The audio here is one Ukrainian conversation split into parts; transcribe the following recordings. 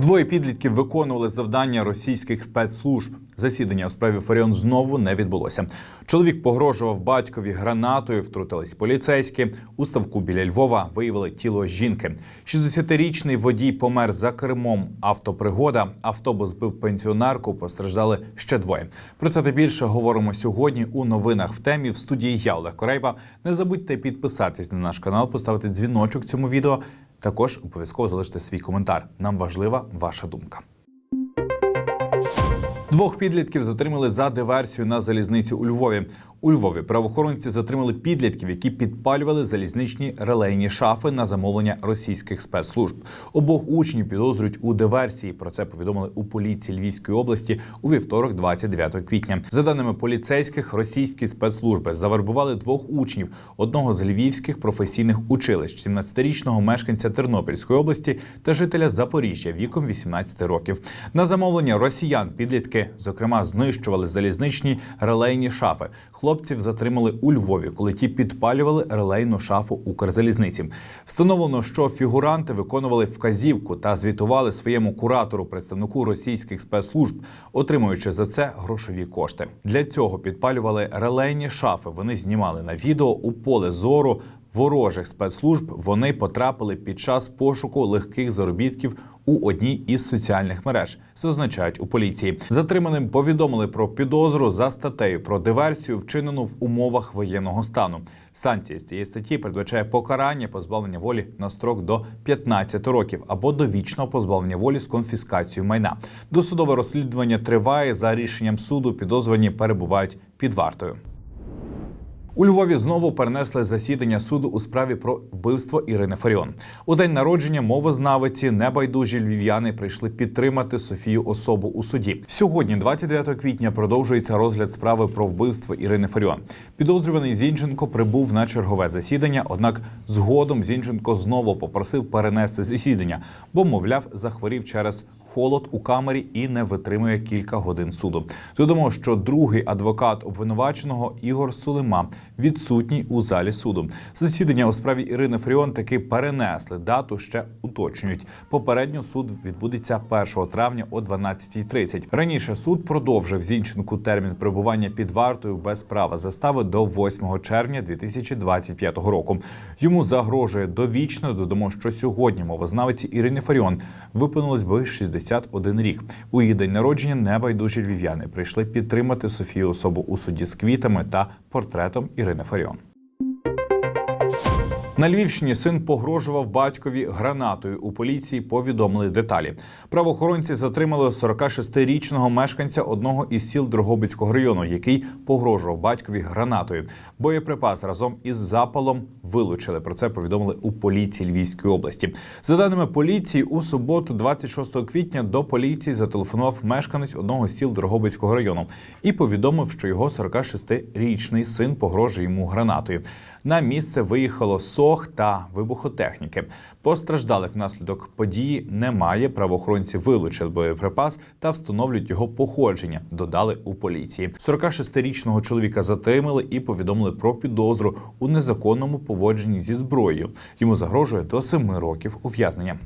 Двоє підлітків виконували завдання російських спецслужб. Засідання у справі Фаріон знову не відбулося. Чоловік погрожував батькові гранатою, втрутились поліцейські. У ставку біля Львова виявили тіло жінки. 60-річний водій помер за кермом. Автопригода. Автобус збив пенсіонерку. Постраждали ще двоє. Про це та більше говоримо сьогодні у новинах в темі в студії. Я Олег Корейба. Не забудьте підписатись на наш канал, поставити дзвіночок цьому відео. Також обов'язково залиште свій коментар. Нам важлива ваша думка. Двох підлітків затримали за диверсію на залізниці у Львові. У Львові правоохоронці затримали підлітків, які підпалювали залізничні релейні шафи на замовлення російських спецслужб. Обох учнів підозрюють у диверсії. Про це повідомили у поліції Львівської області у вівторок, 29 квітня. За даними поліцейських, російські спецслужби завербували двох учнів одного з львівських професійних училищ, 17-річного мешканця Тернопільської області та жителя Запоріжжя віком 18 років. На замовлення росіян підлітки, зокрема, знищували залізничні релейні шафи. Хлопців затримали у Львові, коли ті підпалювали релейну шафу Укрзалізниці. Встановлено, що фігуранти виконували вказівку та звітували своєму куратору, представнику російських спецслужб, отримуючи за це грошові кошти. Для цього підпалювали релейні шафи. Вони знімали на відео у поле зору. Ворожих спецслужб вони потрапили під час пошуку легких заробітків у одній із соціальних мереж, зазначають у поліції. Затриманим повідомили про підозру за статтею про диверсію, вчинену в умовах воєнного стану. Санкція з цієї статті передбачає покарання позбавлення волі на строк до 15 років або довічного позбавлення волі з конфіскацією майна. Досудове розслідування триває за рішенням суду. Підозрювані перебувають під вартою. У Львові знову перенесли засідання суду у справі про вбивство Ірини Фаріон. У день народження мовознавиці небайдужі львів'яни прийшли підтримати Софію особу у суді. Сьогодні, 29 квітня, продовжується розгляд справи про вбивство Ірини Фаріон. Підозрюваний Зінченко прибув на чергове засідання. Однак згодом Зінченко знову попросив перенести засідання, бо, мовляв, захворів через холод у камері і не витримує кілька годин суду. Додамо, що другий адвокат обвинуваченого Ігор Сулима відсутній у залі суду. Засідання у справі Ірини Фріон таки перенесли. Дату ще уточнюють. Попередньо суд відбудеться 1 травня о 12.30. Раніше суд продовжив Зінченку термін перебування під вартою без права застави до 8 червня 2025 року. Йому загрожує довічно. Додамо, що сьогодні мовознавиці Ірини Фаріон виповнилось би 61 рік. У її день народження небайдужі львів'яни прийшли підтримати Софію особу у суді з квітами та портретом Ірини Фаріон. На Львівщині син погрожував батькові гранатою. У поліції повідомили деталі. Правоохоронці затримали 46-річного мешканця одного із сіл Дрогобицького району, який погрожував батькові гранатою. Боєприпас разом із запалом вилучили. Про це повідомили у поліції Львівської області. За даними поліції, у суботу, 26 квітня, до поліції зателефонував мешканець одного з сіл Дрогобицького району і повідомив, що його 46-річний син погрожує йому гранатою. На місце виїхало сох та вибухотехніки. Постраждалих внаслідок події немає. Правоохоронці вилучили боєприпас та встановлюють його походження. Додали у поліції. 46-річного чоловіка затримали і повідомили про підозру у незаконному поводженні зі зброєю. Йому загрожує до 7 років ув'язнення.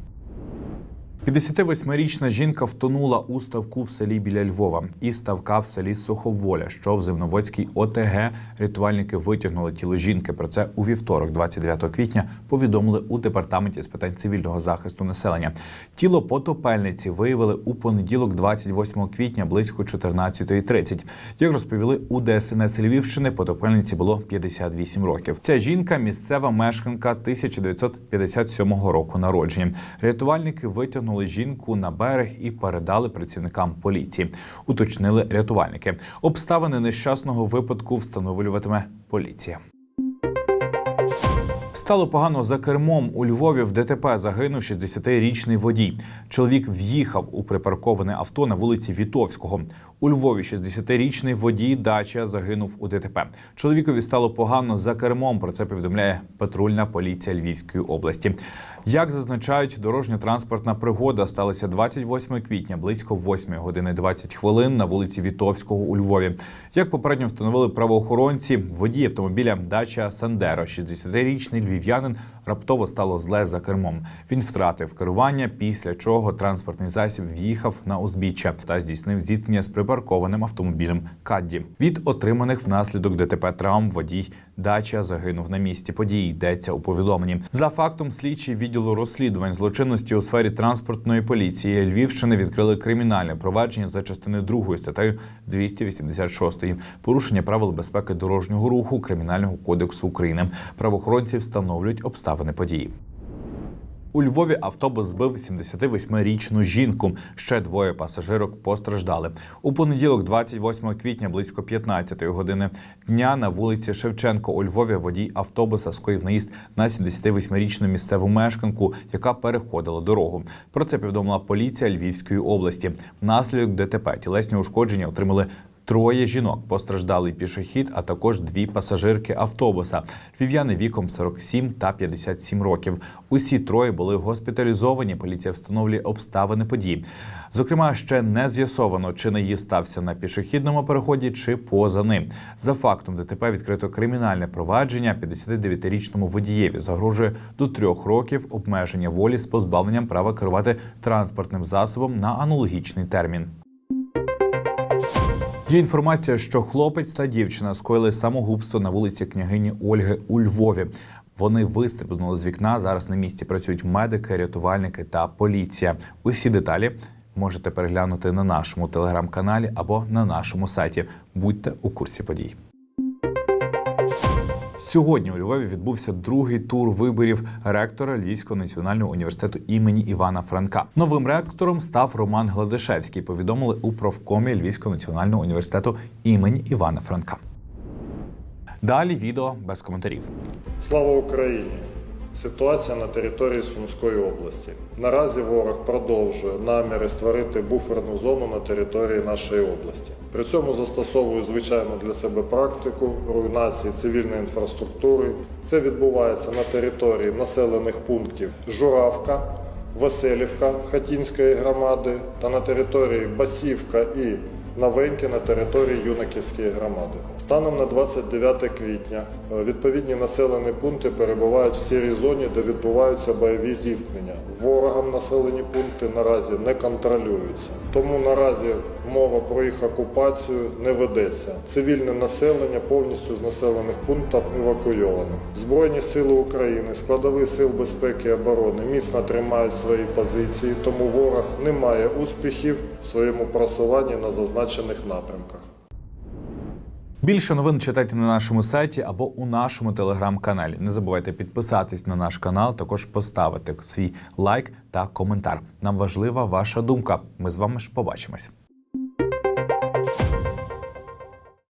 58-річна жінка втонула у ставку в селі біля Львова і ставка в селі Суховоля, що в Земноводській ОТГ. Рятувальники витягнули тіло жінки. Про це у вівторок, 29 квітня, повідомили у департаменті з питань цивільного захисту населення. Тіло потопельниці виявили у понеділок, 28 квітня, близько 14.30. Як розповіли у ДСНС Львівщини, потопельниці було 58 років. Ця жінка місцева мешканка 1957 року народження. Рятувальники витягнули жінку на берег і передали працівникам поліції. Уточнили рятувальники. Обставини нещасного випадку встановлюватиме поліція. Стало погано за кермом у Львові. В ДТП загинув 60-річний водій. Чоловік в'їхав у припарковане авто на вулиці Вітовського. У Львові 60-річний водій дача загинув у ДТП. Чоловікові стало погано за кермом. Про це повідомляє патрульна поліція Львівської області. Як зазначають, дорожньо-транспортна пригода сталася 28 квітня близько 8 години 20 хвилин на вулиці Вітовського у Львові. Як попередньо встановили правоохоронці, водій автомобіля дача Сандеро, 60-річний львів'янин, раптово стало зле за кермом. Він втратив керування, після чого транспортний засіб в'їхав на узбіччя та здійснив зіткнення з припаркованим автомобілем Кадді. Від отриманих внаслідок ДТП травм водій дача загинув на місці події. Йдеться у повідомленні. За фактом слідчі відділу розслідувань злочинності у сфері транспортної поліції Львівщини відкрили кримінальне провадження за частиною 2 статтею 286 порушення правил безпеки дорожнього руху Кримінального кодексу України. Правоохоронці встановлюють обставини події. У Львові автобус збив 78-річну жінку. Ще двоє пасажирок постраждали. У понеділок, 28 квітня, близько 15 години дня на вулиці Шевченко у Львові водій автобуса скоїв наїзд на 78-річну місцеву мешканку, яка переходила дорогу. Про це повідомила поліція Львівської області. Внаслідок ДТП тілесні ушкодження отримали Троє жінок постраждалий пішохід, а також дві пасажирки автобуса. Львів'яни віком 47 та 57 років. Усі троє були госпіталізовані. Поліція встановлює обставини подій. Зокрема, ще не з'ясовано, чи наїзд стався на пішохідному переході, чи поза ним. За фактом ДТП відкрито кримінальне провадження. 59-річному водієві загрожує до трьох років обмеження волі з позбавленням права керувати транспортним засобом на аналогічний термін. Є інформація, що хлопець та дівчина скоїли самогубство на вулиці княгині Ольги у Львові. Вони вистрибнули з вікна. Зараз на місці працюють медики, рятувальники та поліція. Усі деталі можете переглянути на нашому телеграм-каналі або на нашому сайті. Будьте у курсі подій. Сьогодні у Львові відбувся другий тур виборів ректора Львівського національного університету імені Івана Франка. Новим ректором став Роман Гладишевський. Повідомили у профкомі Львівського національного університету імені Івана Франка. Далі відео без коментарів. Слава Україні! Ситуація на території Сумської області. Наразі ворог продовжує наміри створити буферну зону на території нашої області. При цьому застосовує звичайну для себе практику руйнації цивільної інфраструктури. Це відбувається на території населених пунктів Журавка, Веселівка Хатінської громади та на території Басівка і Новеньке на території Юнаківської громади. Станом на 29 квітня е, відповідні населені пункти перебувають в сірій зоні, де відбуваються бойові зіткнення. Ворогом населені пункти наразі не контролюються. Тому наразі мова про їх окупацію не ведеться. Цивільне населення повністю з населених пунктів евакуйовано. Збройні сили України, складові сил безпеки і оборони міцно тримають свої позиції, тому ворог не має успіхів в своєму просуванні на зазначених напрямках. Більше новин читайте на нашому сайті або у нашому телеграм-каналі. Не забувайте підписатись на наш канал, також поставити свій лайк та коментар. Нам важлива ваша думка. Ми з вами ж побачимось.